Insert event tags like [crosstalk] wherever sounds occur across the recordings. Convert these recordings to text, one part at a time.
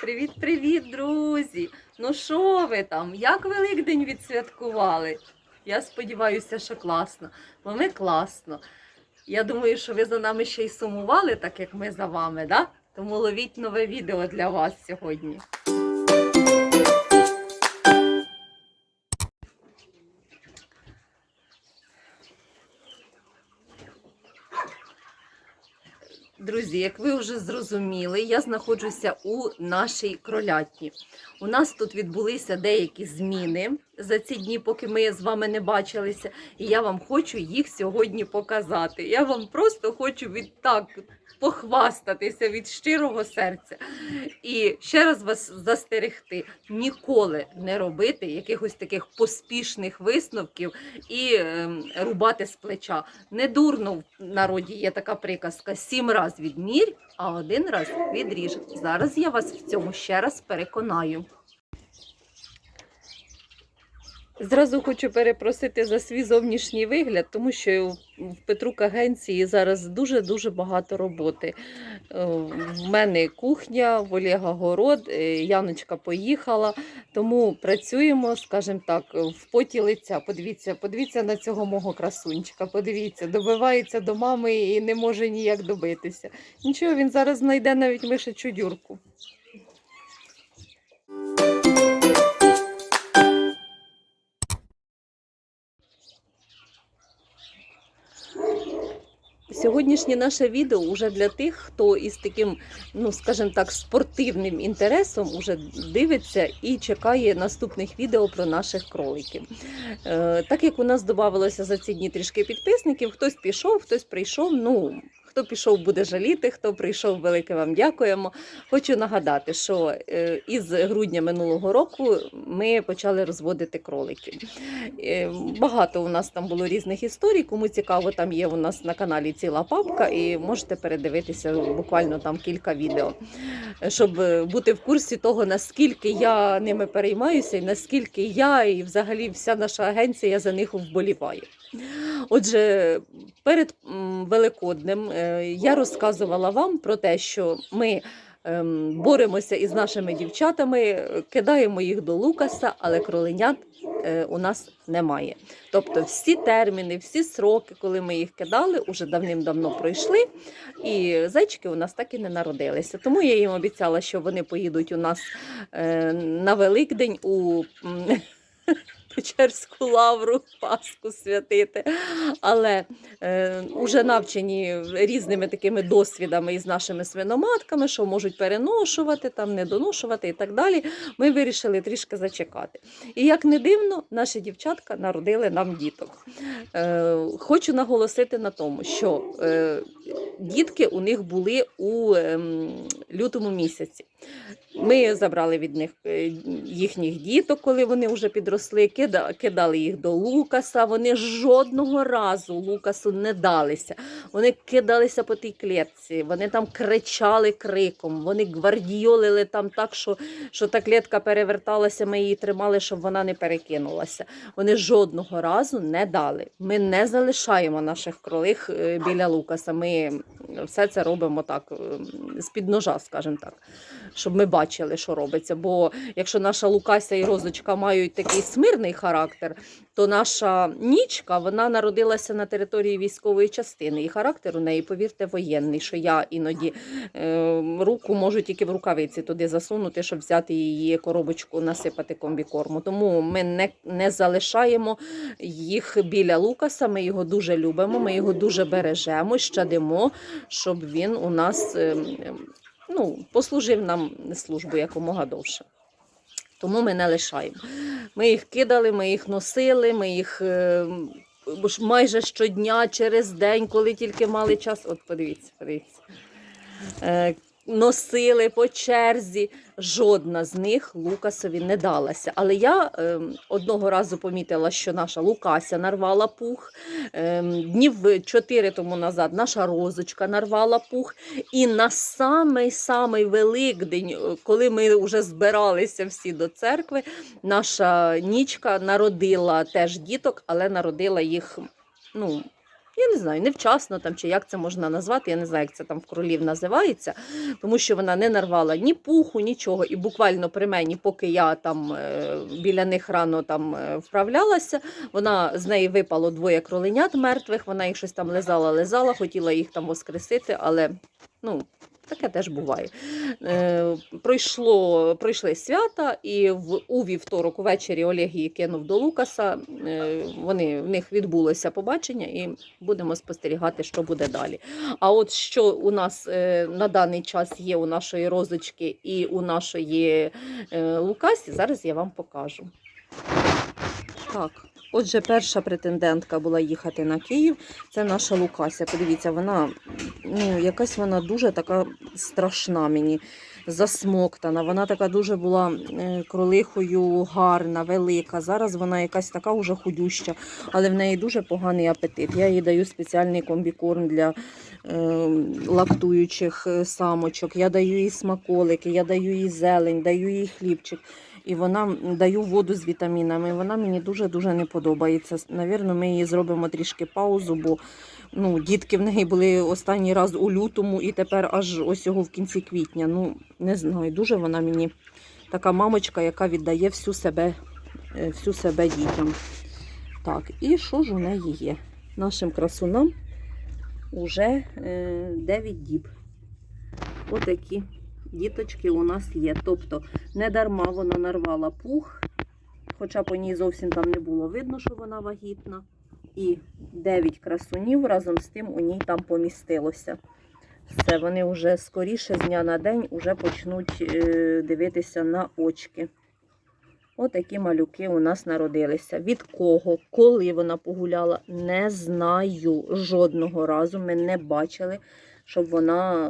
Привіт-привіт, друзі! Ну що ви там? Як Великдень відсвяткували? Я сподіваюся, що класно, бо ми класно. Я думаю, що ви за нами ще й сумували, так як ми за вами, да? Тому ловіть нове відео для вас сьогодні. Друзі, як ви вже зрозуміли, я знаходжуся у нашій кролятні. У нас тут відбулися деякі зміни за ці дні, поки ми з вами не бачилися, і я вам хочу їх сьогодні показати. Я вам просто хочу відтак похвастатися від щирого серця. І ще раз вас застерегти: ніколи не робити якихось таких поспішних висновків і ем, рубати з плеча. Не дурно в народі є така приказка: сім раз відмірь, а один раз відріж. Зараз я вас в цьому ще раз переконаю. Зразу хочу перепросити за свій зовнішній вигляд, тому що в Петрук агенції зараз дуже-дуже багато роботи. Е, В мене кухня, в Олега город, е, Яночка поїхала, тому працюємо, скажімо так, в поті лиця. Подивіться, подивіться на цього мого красунчика. Подивіться, добивається до мами і не може ніяк добитися. Нічого, він зараз знайде навіть мишечу дюрку. Сьогоднішнє наше відео вже для тих, хто із таким, ну скажімо так, спортивним інтересом уже дивиться і чекає наступних відео про наших кроликів. Е, так як у нас додавалося за ці дні трішки підписників, хтось пішов, хтось прийшов. Ну хто пішов, буде жаліти, хто прийшов, велике вам дякуємо. Хочу нагадати, що е, із грудня минулого року ми почали розводити кроликів. Е, Багато у нас там було різних історій. Кому цікаво, там є у нас на каналі ціла папка, і можете передивитися буквально там кілька відео, щоб е, бути в курсі того, наскільки я ними переймаюся, і наскільки я і взагалі вся наша агенція за них вболіває. Отже, перед Великоднем е, я розказувала вам про те, що ми ем, боремося із нашими дівчатами, кидаємо їх до Лукаса, але кроленят е, у нас немає. Тобто всі терміни, всі сроки, коли ми їх кидали, уже давним-давно пройшли, і зайчики у нас так і не народилися. Тому я їм обіцяла, що вони поїдуть у нас е, на Великдень у. [laughs] Печерську лавру, Пасху святити. Але е, уже навчені різними такими досвідами із нашими свиноматками, що можуть переношувати, там, не доношувати і так далі. Ми вирішили трішки зачекати. І як не дивно, наші дівчатка народили нам діток. Е, хочу наголосити на тому, що е, дітки у них були у ем, лютому місяці. Ми забрали від них е, їхніх діток, коли вони вже підросли, кида- кидали їх до Лукаса. Вони жодного разу Лукасу не далися. Вони кидалися по тій клітці, вони там кричали криком, вони гвардіолили там так, що, що та клітка переверталася, ми її тримали, щоб вона не перекинулася. Вони жодного разу не дали. Ми не залишаємо наших кролих е, біля Лукаса. Ми все це робимо так, е, з-під ножа, скажімо так, щоб ми бачили, що робиться. Бо якщо наша Лукася і Розочка мають такий смирний характер, то наша нічка вона народилася на території військової частини. І характер у неї, повірте, воєнний, що я іноді е, руку можу тільки в рукавиці туди засунути, щоб взяти її коробочку, насипати комбікорму. Тому ми не, не залишаємо їх біля Лукаса. Ми його дуже любимо, ми його дуже бережемо, щадимо, щоб він у нас ем, ну, послужив нам службу якомога довше. Тому ми не лишаємо. Ми їх кидали, ми їх носили, ми їх е, майже щодня, через день, коли тільки мали час. От подивіться, подивіться. Носили по черзі, жодна з них Лукасові не далася. Але я е, одного разу помітила, що наша Лукася нарвала пух. Е, днів чотири тому назад наша розочка нарвала пух. І на самий самий Великдень, е, коли ми вже збиралися всі до церкви, наша нічка народила теж діток, але народила їх. ну, я не знаю, невчасно там, чи як це можна назвати, я не знаю, як це там в кролів називається, тому що вона не нарвала ні пуху, нічого. І буквально при мені, поки я там е, біля них рано там е, вправлялася, вона з неї випало двоє кроленят мертвих, вона їх щось там лизала, лизала, хотіла їх там воскресити, але ну. Таке теж буває. Е, пройшло, пройшли свята, і в, у вівторок увечері Олег її кинув до Лукаса. Е, вони, в них відбулося побачення, і будемо спостерігати, що буде далі. А от що у нас е, на даний час є у нашої розочки і у нашої Лукасі, зараз я вам покажу. Так, отже, перша претендентка була їхати на Київ. Це наша Лукася. Подивіться, вона ну, якась вона дуже така страшна мені, засмоктана. Вона така дуже була е, кролихою гарна, велика. Зараз вона якась така уже худюща, але в неї дуже поганий апетит. Я їй даю спеціальний комбікорм для е, лактуючих е, самочок. Я даю їй смаколики, я даю їй зелень, даю їй хлібчик. І вона даю воду з вітамінами. Вона мені дуже-дуже не подобається. Навірно, ми її зробимо трішки паузу, бо ну, дітки в неї були останній раз у лютому і тепер аж ось його в кінці квітня. Ну, не знаю, дуже вона мені така мамочка, яка віддає всю себе, е, всю себе дітям. Так, і що ж у неї є? Нашим красунам уже е, 9 діб. Отакі діточки у нас є. Тобто не дарма вона нарвала пух, хоча по ній зовсім там не було видно, що вона вагітна. І 9 красунів разом з тим у ній там помістилося. Все, вони вже скоріше з дня на день вже почнуть е, дивитися на очки. Отакі малюки у нас народилися. Від кого, коли вона погуляла, не знаю. Жодного разу ми не бачили, щоб вона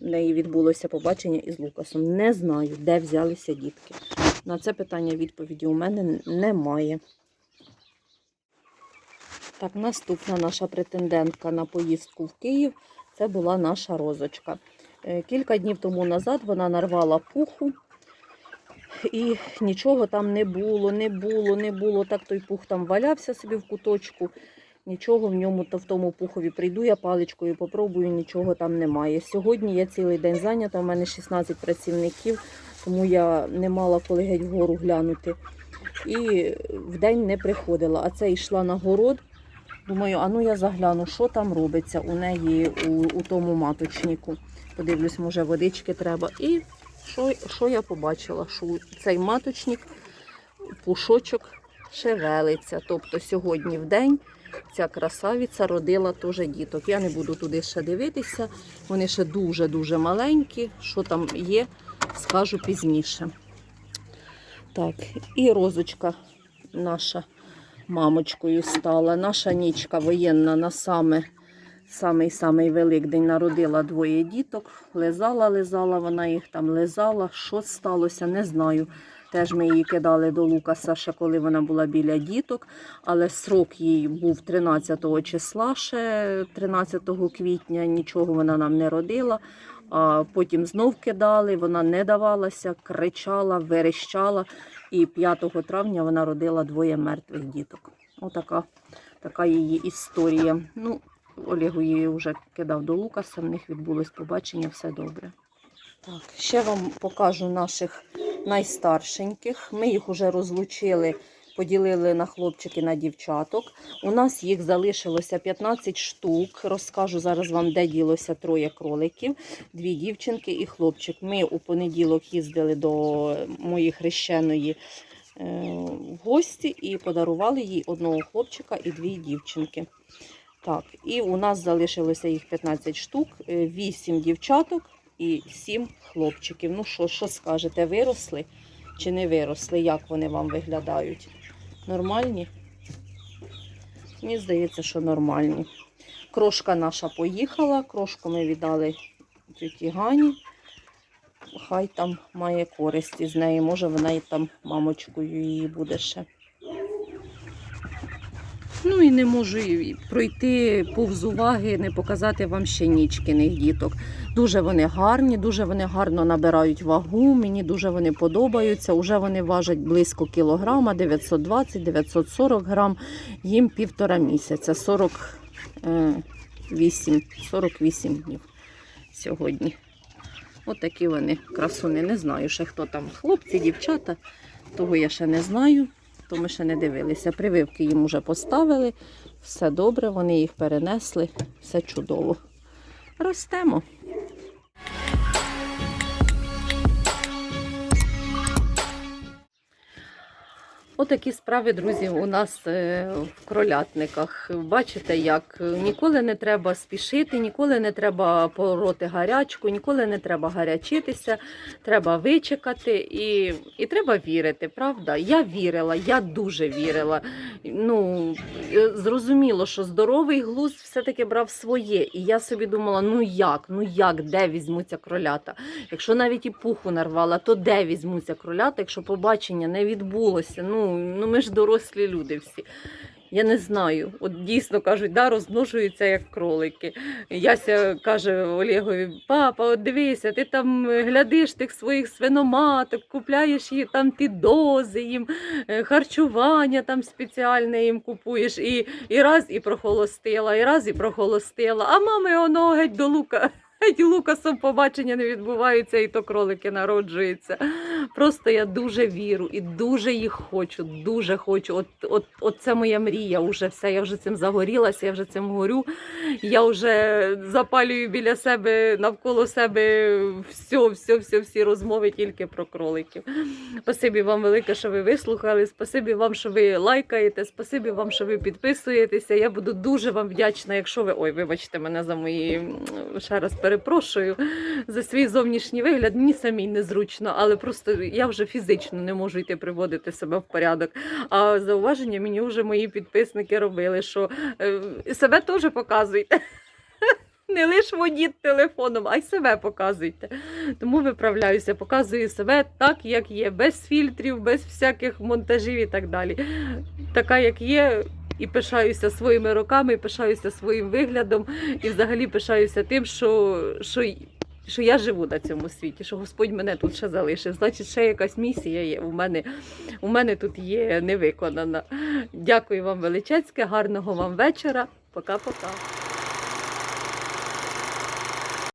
в неї відбулося побачення із Лукасом. Не знаю, де взялися дітки. На це питання відповіді у мене немає. Так, наступна наша претендентка на поїздку в Київ це була наша розочка. Е, Кілька днів тому назад вона нарвала пуху. І нічого там не було, не було, не було. Так той пух там валявся собі в куточку. Нічого в ньому та в тому пухові прийду я паличкою, попробую, нічого там немає. Сьогодні я цілий день зайнята, у мене 16 працівників, тому я не мала коли геть вгору глянути. І в день не приходила. А це йшла на город. Думаю, а ну я загляну, що там робиться у неї у, у тому маточнику. Подивлюсь, може, водички треба. І що, що я побачила? Що цей маточник, пушочок шевелиться. Тобто сьогодні в день ця красавиця родила теж діток. Я не буду туди ще дивитися. Вони ще дуже-дуже маленькі. Що там є, скажу пізніше. Так, і розочка наша мамочкою стала. Наша нічка воєнна на саме самий-самий Великдень народила двоє діток. Лизала, лизала, вона їх там лизала. Що сталося, не знаю. Теж ми її кидали до Лукаса, ще коли вона була біля діток, але срок їй був 13 числа, ще 13 квітня, нічого вона нам не родила. А потім знов кидали, вона не давалася, кричала, верещала. І 5 травня вона родила двоє мертвих діток. Отака така її історія. Ну, Олегу її вже кидав до Лукаса, в них відбулось побачення, все добре. Так, ще вам покажу наших найстаршеньких. Ми їх вже розлучили, поділили на хлопчики на дівчаток. У нас їх залишилося 15 штук. Розкажу зараз вам, де ділося троє кроликів, дві дівчинки і хлопчик. Ми у понеділок їздили до моєї хрещеної е, в гості і подарували їй одного хлопчика і дві дівчинки. Так, і у нас залишилося їх 15 штук, 8 дівчаток і 7 хлопчиків. Ну що, що скажете, виросли чи не виросли? Як вони вам виглядають? Нормальні? Мені здається, що нормальні. Крошка наша поїхала, крошку ми віддали тіті Гані. Хай там має користь із неї. Може, вона і там мамочкою її буде ще. Ну і не можу пройти повз уваги, не показати вам ще нічкиних діток. Дуже вони гарні, дуже вони гарно набирають вагу. Мені дуже вони подобаються. Уже вони важать близько кілограма, 920-940 грам. Їм півтора місяця. 40 е, 8, 48 днів сьогодні. Отакі вони красуни. Не знаю, ще хто там хлопці, дівчата. Того я ще не знаю, то ми ще не дивилися. Прививки їм вже поставили. Все добре, вони їх перенесли, все чудово. Ростемо. Отакі справи, друзі, у нас е, в кролятниках. Бачите, як ніколи не треба спішити, ніколи не треба пороти гарячку, ніколи не треба гарячитися, треба вичекати і, і треба вірити, правда? Я вірила, я дуже вірила. Ну, е, зрозуміло, що здоровий глузд все-таки брав своє. І я собі думала, ну як, ну як, де візьмуться кролята? Якщо навіть і пуху нарвала, то де візьмуться кролята, якщо побачення не відбулося? Ну, ну ми ж дорослі люди всі. Я не знаю. От дійсно кажуть, да, розмножуються як кролики. Яся каже Олегові: папа, от дивися, ти там глядиш тих своїх свиноматок, купляєш їй там ті дози, їм е, харчування там спеціальне їм купуєш, і, і раз і прохолостила, і раз і прохолостила. А мами воно геть до лука. Геть Лукасом побачення не відбуваються, і то кролики народжуються. Просто я дуже віру і дуже їх хочу, дуже хочу. От, от, от це моя мрія. Уже все. Я вже цим загорілася, я вже цим горю. Я вже запалюю біля себе, навколо себе все, все, все, всі розмови тільки про кроликів. Спасибі вам велике, що ви вислухали. Спасибі вам, що ви лайкаєте. Спасибі вам, що ви підписуєтеся. Я буду дуже вам вдячна, якщо ви. Ой, вибачте мене за мої ще раз перепрошую за свій зовнішній вигляд. Мені самій незручно, але просто я вже фізично не можу йти приводити себе в порядок. А зауваження мені вже мої підписники робили, що е, себе теж показуйте. [laughs] Не лише водіть телефоном, а й себе показуйте. Тому виправляюся, показую себе так, як є, без фільтрів, без всяких монтажів і так далі. Така, як є, і пишаюся своїми роками, і пишаюся своїм виглядом, і взагалі пишаюся тим, що, що, що я живу на цьому світі, що Господь мене тут ще залишив. Значить, ще якась місія є. У мене, у мене тут є невиконана. Дякую вам величезне, гарного вам вечора. Пока-пока.